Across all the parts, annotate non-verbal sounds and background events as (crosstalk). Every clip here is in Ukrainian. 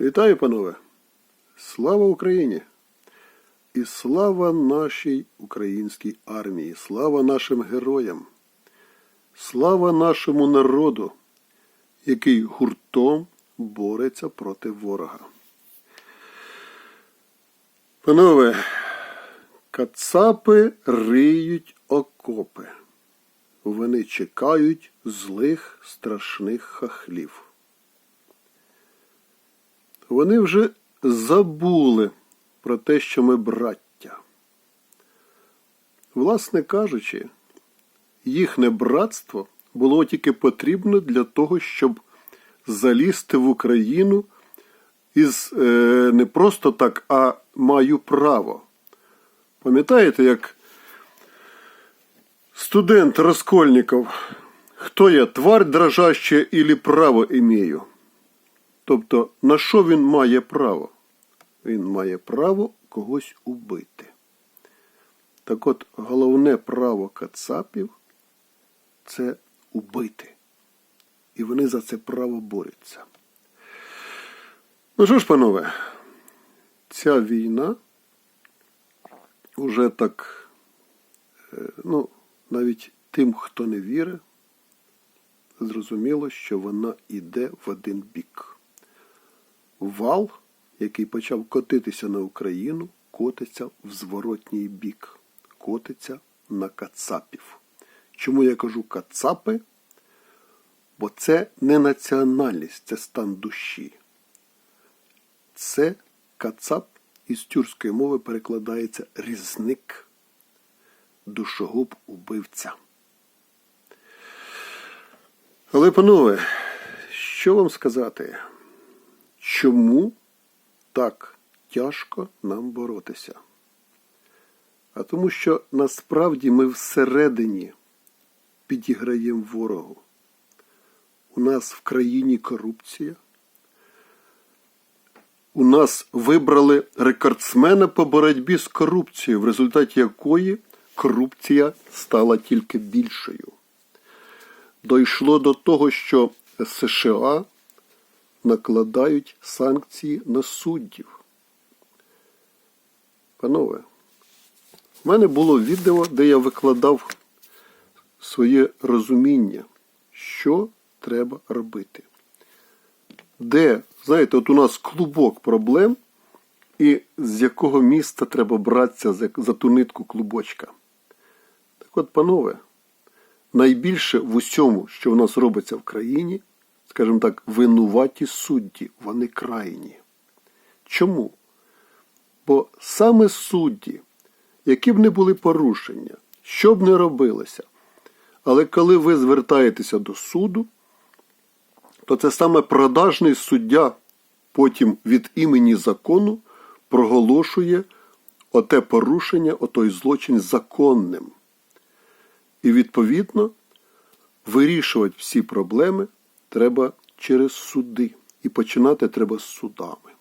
Вітаю, панове! Слава Україні! І слава нашій українській армії, слава нашим героям, слава нашому народу, який гуртом бореться проти ворога. Панове, кацапи риють окопи. Вони чекають злих страшних хахлів. Вони вже забули про те, що ми браття. Власне кажучи, їхнє братство було тільки потрібно для того, щоб залізти в Україну із е, не просто так, а маю право. Пам'ятаєте, як студент Раскольников, хто я, тварь дрожаща или право имею? Тобто, на що він має право? Він має право когось убити. Так от, головне право кацапів це убити. І вони за це право борються. Ну що ж, панове, ця війна уже так, е, ну, навіть тим, хто не вірить, зрозуміло, що вона йде в один бік. Вал, який почав котитися на Україну, котиться в зворотній бік, котиться на кацапів. Чому я кажу кацапи? Бо це не національність, це стан душі. Це кацап із тюркської мови перекладається різник, душогуб убивця. Але, панове, що вам сказати? Чому так тяжко нам боротися? А тому що насправді ми всередині підіграємо ворогу. У нас в країні корупція. У нас вибрали рекордсмена по боротьбі з корупцією, в результаті якої корупція стала тільки більшою. Дійшло до того, що США накладають санкції на суддів. Панове, в мене було відео, де я викладав своє розуміння, що треба робити. Де, знаєте, от у нас клубок проблем, і з якого міста треба братися за, ту нитку клубочка. Так от, панове, найбільше в усьому, що в нас робиться в країні, скажімо так, винуваті судді, вони крайні. Чому? Бо саме судді, які б не були порушення, що б не робилося, але коли ви звертаєтеся до суду, то це саме продажний суддя потім від імені закону проголошує оте порушення, отой злочин законним. І відповідно вирішувати всі проблеми треба через суди. І починати треба з судами.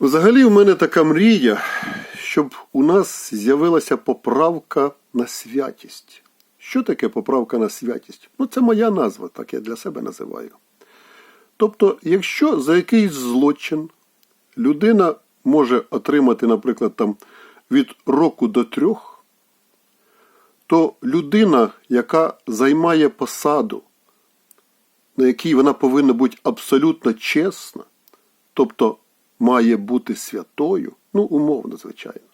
Взагалі, у мене така мрія, щоб у нас з'явилася поправка на святість. Що таке поправка на святість? Ну, це моя назва, так я для себе називаю. Тобто, якщо за якийсь злочин людина може отримати, наприклад, там, від року до трьох, то людина, яка займає посаду, на якій вона повинна бути абсолютно чесна, тобто має бути святою, ну, умовно, звичайно,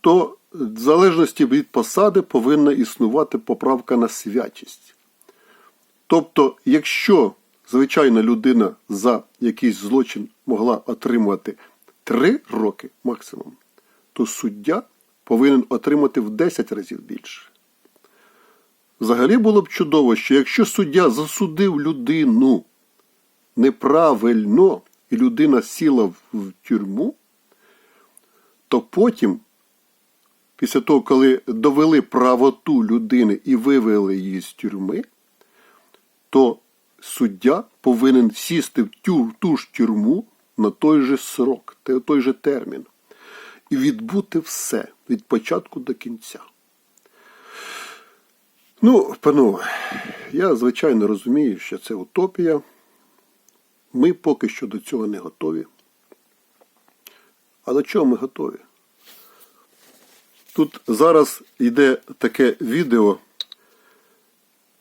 то в залежності від посади повинна існувати поправка на святість. Тобто, якщо звичайна людина за якийсь злочин могла отримати 3 роки максимум, то суддя повинен отримати в 10 разів більше. Взагалі було б чудово, що якщо суддя засудив людину неправильно і людина сіла в тюрму, то потім, після того, коли довели правоту людини і вивели її з тюрми, то суддя повинен сісти в тю, ту ж тюрму на той же срок, той же термін, і відбути все від початку до кінця. Ну, панове, я звичайно розумію, що це утопія. Ми поки що до цього не готові. А до чого ми готові? Тут зараз йде таке відео.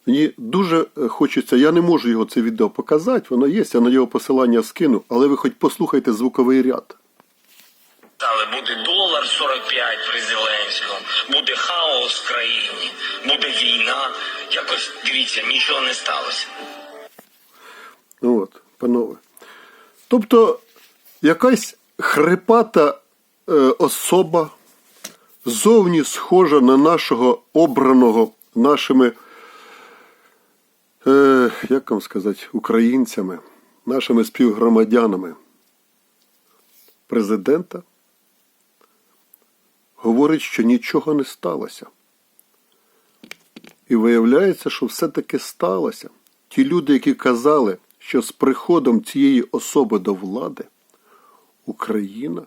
Мені дуже хочеться, я не можу його це відео показати, воно є, я на його посилання скину, але ви хоч послухайте звуковий ряд. Але буде долар 45 при Зеленському, буде хаос в країні, буде війна. Якось дивіться, нічого не сталося. Ну от, панове. Тобто, якась хрипата е, особа, зовні схожа на нашого обраного нашими, е, як вам сказати, українцями, нашими співгромадянами президента, говорить, що нічого не сталося. І виявляється, що все-таки сталося. Ті люди, які казали, що з приходом цієї особи до влади Україна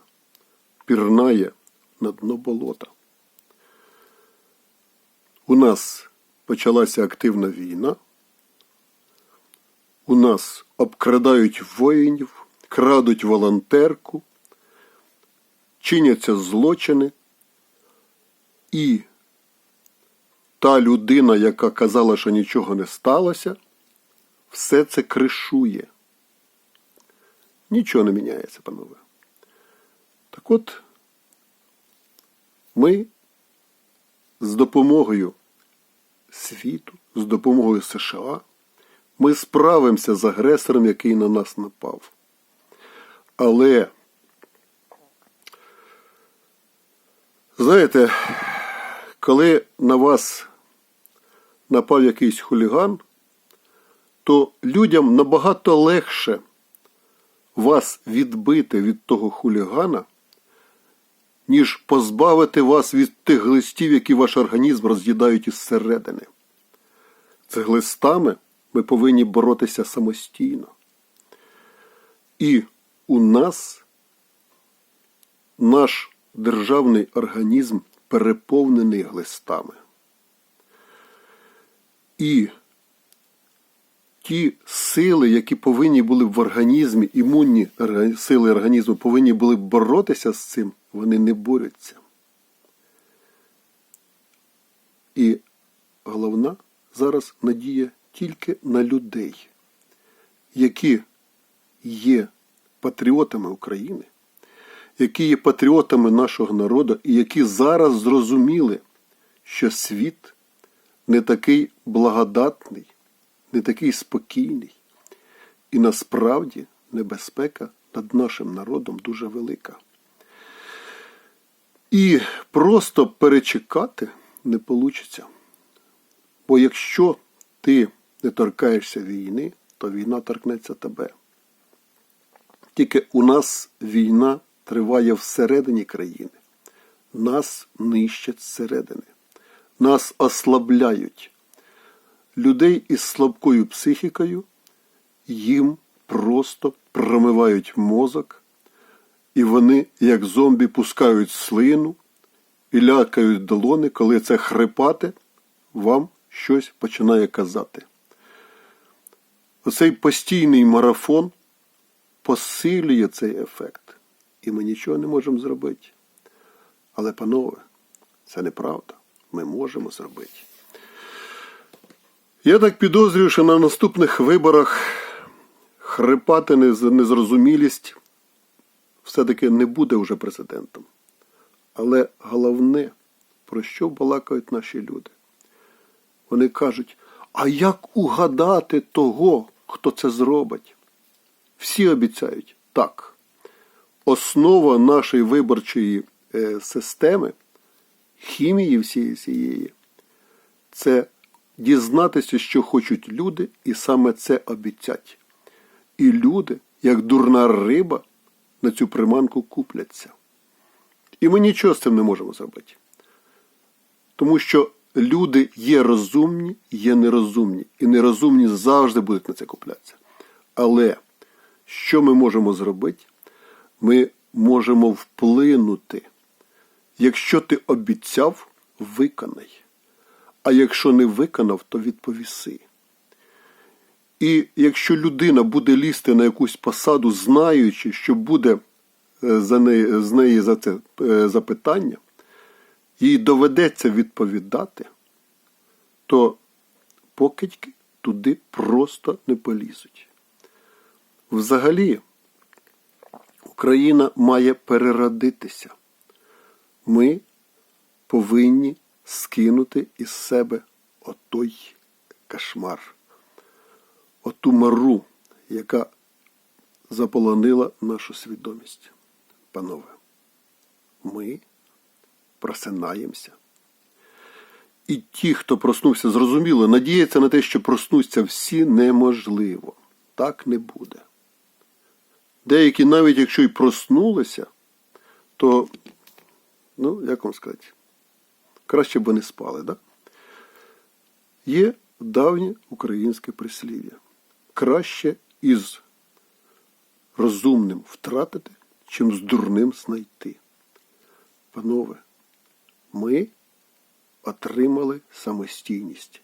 пірнає на дно болота. У нас почалася активна війна. У нас обкрадають воїнів, крадуть волонтерку, чиняться злочини. І та людина, яка казала, що нічого не сталося, все це кришує. Нічого не міняється, панове. Так от, ми з допомогою світу, з допомогою США, ми справимося з агресором, який на нас напав. Але, знаєте, коли на вас напав якийсь хуліган, то людям набагато легше вас відбити від того хулігана, ніж позбавити вас від тих глистів, які ваш організм роз'їдають із середини. З глистами ми повинні боротися самостійно. І у нас наш державний організм переповнений глистами. І ті сили, які повинні були в організмі, імунні сили організму повинні були боротися з цим, вони не борються. І головна зараз надія тільки на людей, які є патріотами України, які є патріотами нашого народу і які зараз зрозуміли, що світ не такий благодатний, не такий спокійний. І насправді небезпека над нашим народом дуже велика. І просто перечекати не вийде. Бо якщо ти не торкаєшся війни, то війна торкнеться тебе. Тільки у нас війна триває всередині країни. Нас нищать зсередини. Нас ослабляють. Людей із слабкою психікою їм просто промивають мозок, і вони, як зомбі, пускають слину і лякають долони, коли це хрипати, вам щось починає казати. Оцей постійний марафон посилює цей ефект. І ми нічого не можемо зробити. Але, панове, це неправда. Ми можемо зробити. Я так підозрюю, що на наступних виборах хрипати нез- незрозумілість все-таки не буде вже президентом. Але головне, про що балакають наші люди? Вони кажуть, а як угадати того, хто це зробить? Всі обіцяють так. Основа нашої виборчої е, системи, хімії всієї цієї, це дізнатися, що хочуть люди, і саме це обіцять. І люди, як дурна риба, на цю приманку купляться. І ми нічого з цим не можемо зробити. Тому що люди є розумні, є нерозумні. І нерозумні завжди будуть на це куплятися. Але що ми можемо зробити? Ми можемо вплинути. Якщо ти обіцяв, виконай. А якщо не виконав, то відповіси. І якщо людина буде лізти на якусь посаду, знаючи, що буде е, за неї, з неї за це е, запитання, їй доведеться відповідати, то покидьки туди просто не полізуть. Взагалі, Україна має переродитися. Ми повинні скинути із себе отой кошмар, оту мару, яка заполонила нашу свідомість. Панове, ми просинаємося. І ті, хто проснувся, зрозуміло, надіяться на те, що проснуться всі неможливо. Так не буде. Деякі, навіть якщо й проснулися, то, ну, як вам сказати, краще б вони спали, да? Є давнє українське прислів'я. Краще із розумним втратити, чим з дурним знайти. Панове, ми отримали самостійність.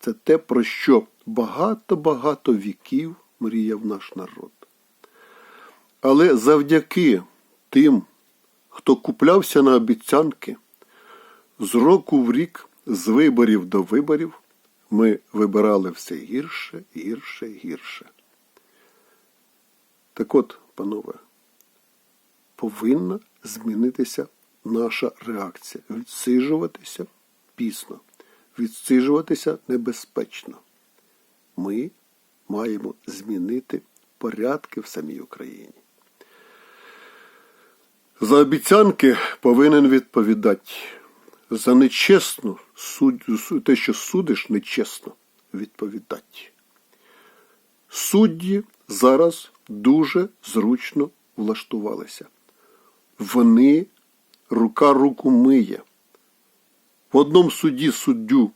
Це те, про що багато-багато віків мріяв наш народ. Але завдяки тим, хто куплявся на обіцянки, з року в рік, з виборів до виборів, ми вибирали все гірше, гірше, гірше. Так от, панове, повинна змінитися наша реакція. Відсиджуватися пісно, відсиджуватися небезпечно. Ми маємо змінити порядки в самій Україні. За обіцянки повинен відповідати. За нечесну те, що судиш нечесно, відповідати. Судді зараз дуже зручно влаштувалися. Вони рука руку миє. В одному суді суддю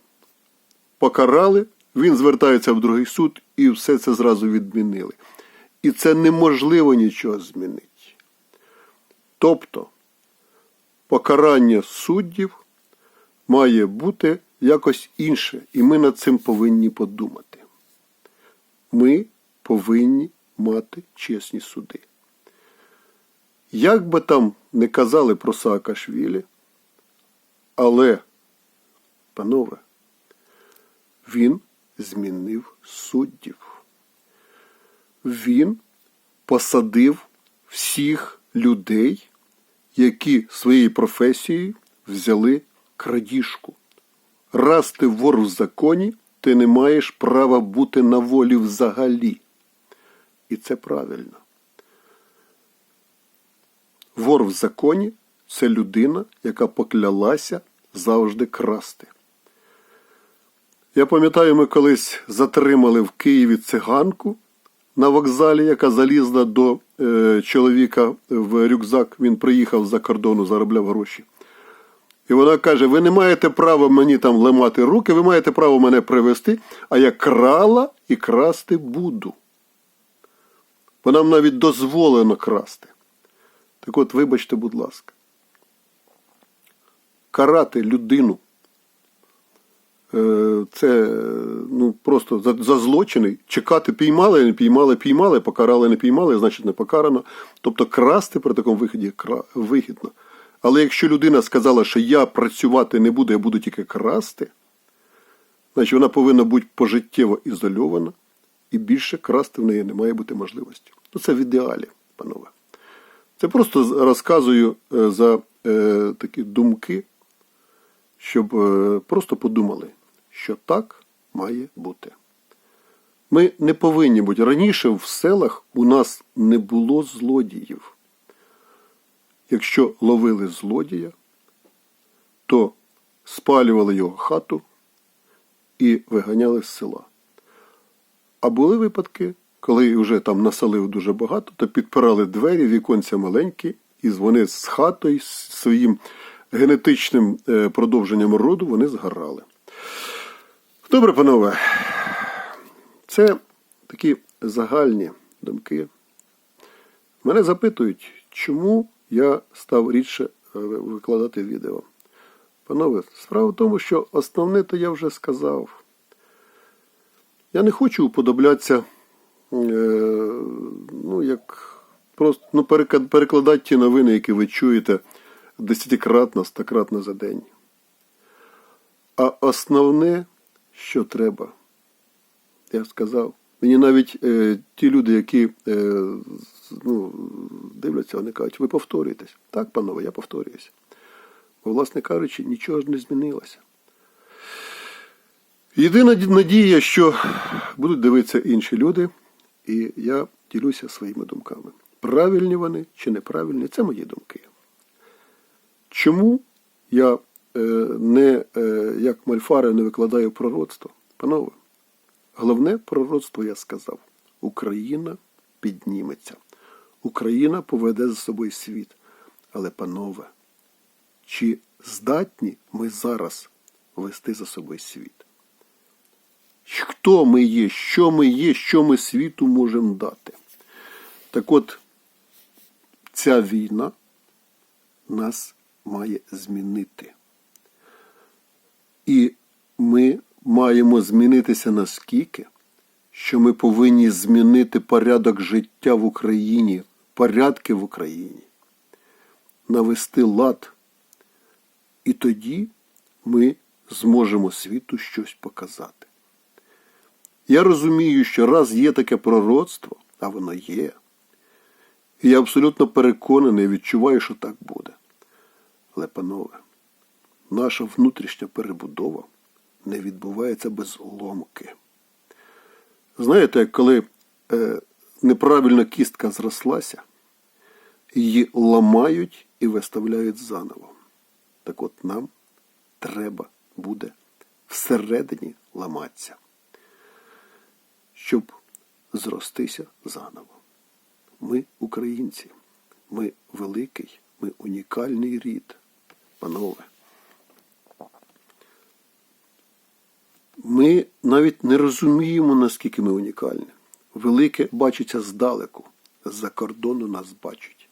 покарали, він звертається в другий суд і все це зразу відмінили. І це неможливо нічого змінити. Тобто покарання суддів має бути якось інше, і ми над цим повинні подумати. Ми повинні мати чесні суди. Як би там не казали про Саакашвілі, але, панове, він змінив суддів. Він посадив всіх людей, які своєю професією взяли крадіжку. Раз ти вор в законі, ти не маєш права бути на волі взагалі. І це правильно. Вор в законі це людина, яка поклялася завжди красти. Я пам'ятаю, ми колись затримали в Києві циганку на вокзалі, яка залізла до чоловіка в рюкзак. Він приїхав за кордону, заробляв гроші. І вона каже: ви не маєте права мені там ламати руки, ви маєте право мене привезти, а я крала і красти буду. Бо нам навіть дозволено красти. Так от, вибачте, будь ласка, карати людину. Е, Це ну, просто за, за злочини. Чекати піймали, не піймали, піймали, покарали, не піймали, значить не покарано. Тобто красти при такому виході вигідно. Але якщо людина сказала, що я працювати не буду, я буду тільки красти, значить вона повинна бути пожиттєво ізольована і більше красти в неї не має бути можливості. Ну це в ідеалі, панове. Це просто розказую е, за е, такі думки, щоб е, просто подумали, що так має бути. Ми не повинні бути. Раніше в селах у нас не було злодіїв. Якщо ловили злодія, то спалювали його хату і виганяли з села. А були випадки, коли вже там насалив дуже багато, то підпирали двері, віконця маленькі, і вони з хатою, з своїм генетичним е, продовженням роду вони згорали. Добре, панове, це такі загальні думки. Мене запитують, чому я став рідше е, викладати відео. Панове, справа в тому, що основне то я вже сказав. Я не хочу уподоблятися, е, ну, як просто ну, перекладати ті новини, які ви чуєте десятикратно, стократно за день. А основне, що треба, я сказав. Мені навіть е, ті люди, які е, ну, дивляться, вони кажуть, ви повторюєтесь. Так, панове, я повторююся. Бо, власне кажучи, нічого ж не змінилося. Єдина надія, що будуть дивитися інші люди, і я ділюся своїми думками. Правильні вони чи неправильні, це мої думки. Чому я не е, як Мальфари не викладаю пророцтво? Панове, головне пророцтво я сказав: Україна підніметься, Україна поведе за собою світ. Але, панове, чи здатні ми зараз вести за собою світ? Хто ми є, що ми є, що ми світу можемо дати? Так от, ця війна нас має змінити. І ми маємо змінитися наскільки, що ми повинні змінити порядок життя в Україні, порядки в Україні, навести лад. І тоді ми зможемо світу щось показати. Я розумію, що раз є таке пророцтво, а воно є, і я абсолютно переконаний, відчуваю, що так буде. Але, панове, наша внутрішня перебудова не відбувається без ломки. Знаєте, коли е, неправильно кістка зрослася, її ламають і виставляють заново. Так от нам треба буде всередині ламатися, щоб зростися заново. Ми українці, ми великий, ми унікальний рід, панове. Ми навіть не розуміємо, наскільки ми унікальні. Велике бачиться здалеку, з-за кордону нас бачать.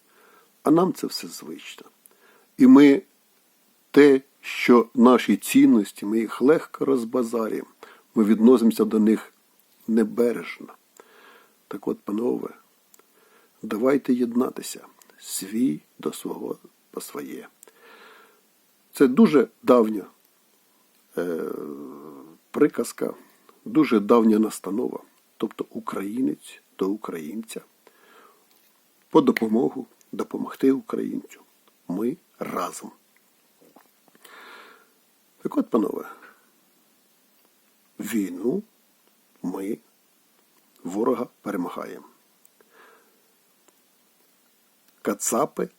А нам це все звично. І ми те, що наші цінності, ми їх легко розбазарюємо, ми відносимося до них небережно. Так от, панове, давайте єднатися свій до свого по своє. Це дуже давня е, приказка, дуже давня настанова, тобто українець до українця, по допомогу допомогти українцю. Ми разом. Так от, панове, війну ми ворога перемагаємо. Кацапи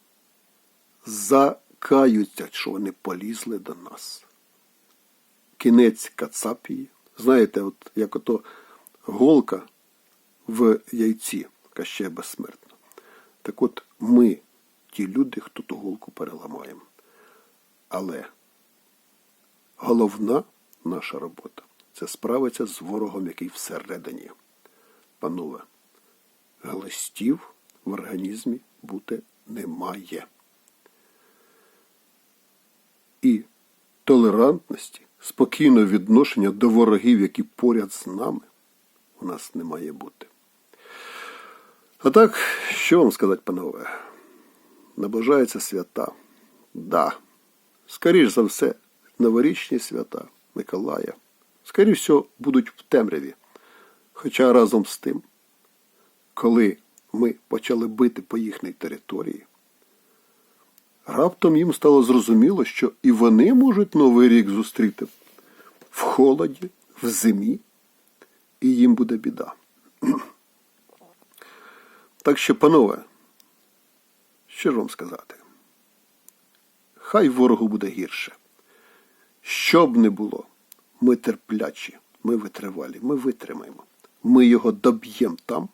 закаються, що вони полізли до нас. Кінець Кацапії. Знаєте, от як ото голка в яйці, яка ще безсмертна. Так от ми, ті люди, хто ту голку переламаємо. Але головна наша робота це справитися з ворогом, який всередині. Панове, глистів в організмі бути немає. І толерантності, спокійного відношення до ворогів, які поряд з нами, у нас не має бути. А так, що вам сказати, панове? Наближаються свята. Да. Скоріш за все, новорічні свята Миколая. Скоріше всього, будуть в темряві. Хоча разом з тим, коли ми почали бити по їхній території, раптом їм стало зрозуміло, що і вони можуть Новий рік зустріти в холоді, в зимі, і їм буде біда. (clears throat) Так що, панове, що ж вам сказати? Хай ворогу буде гірше. Що б не було, ми терплячі, ми витривалі, ми витримаємо. Ми його доб'ємо там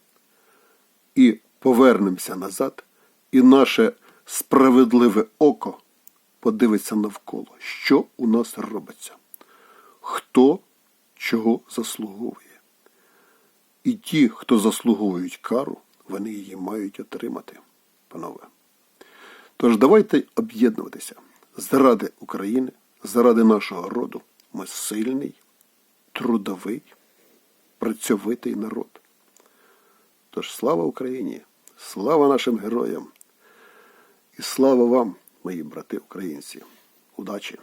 і повернемося назад, і наше справедливе око подивиться навколо, що у нас робиться, хто чого заслуговує. І ті, хто заслуговують кару, вони її мають отримати, панове. Тож давайте об'єднуватися заради України, заради нашого роду. Ми сильний, трудовий працьовитий народ. Тож слава Україні, слава нашим героям і слава вам, мої брати українці. Удачі!